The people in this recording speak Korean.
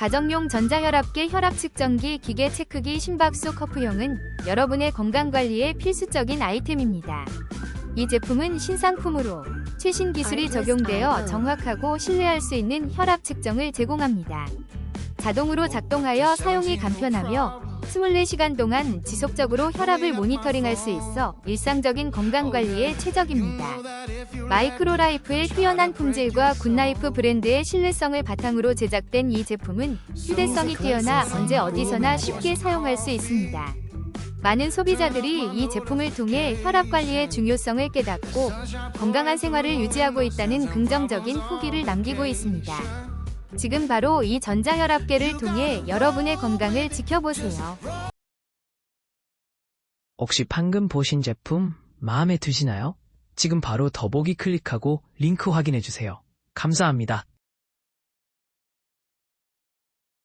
가정용 전자혈압계 혈압 측정기 기계 체크기 심박수 커프용은 여러분의 건강관리에 필수적인 아이템입니다. 이 제품은 신상품으로 최신 기술이 적용되어 정확하고 신뢰할 수 있는 혈압 측정을 제공합니다. 자동으로 작동하여 사용이 간편하며 24시간 동안 지속적으로 혈압을 모니터링할 수 있어 일상적인 건강관리에 최적입니다. 마이크로라이프의 뛰어난 품질과 굿나이프 브랜드의 신뢰성을 바탕으로 제작된 이 제품은 휴대성이 뛰어나 언제 어디서나 쉽게 사용할 수 있습니다. 많은 소비자들이 이 제품을 통해 혈압 관리의 중요성을 깨닫고 건강한 생활을 유지하고 있다는 긍정적인 후기를 남기고 있습니다. 지금 바로 이 전자혈압계를 통해 여러분의 건강을 지켜보세요. 혹시 방금 보신 제품 마음에 드시나요? 지금 바로 더보기 클릭하고 링크 확인해 주세요. 감사합니다.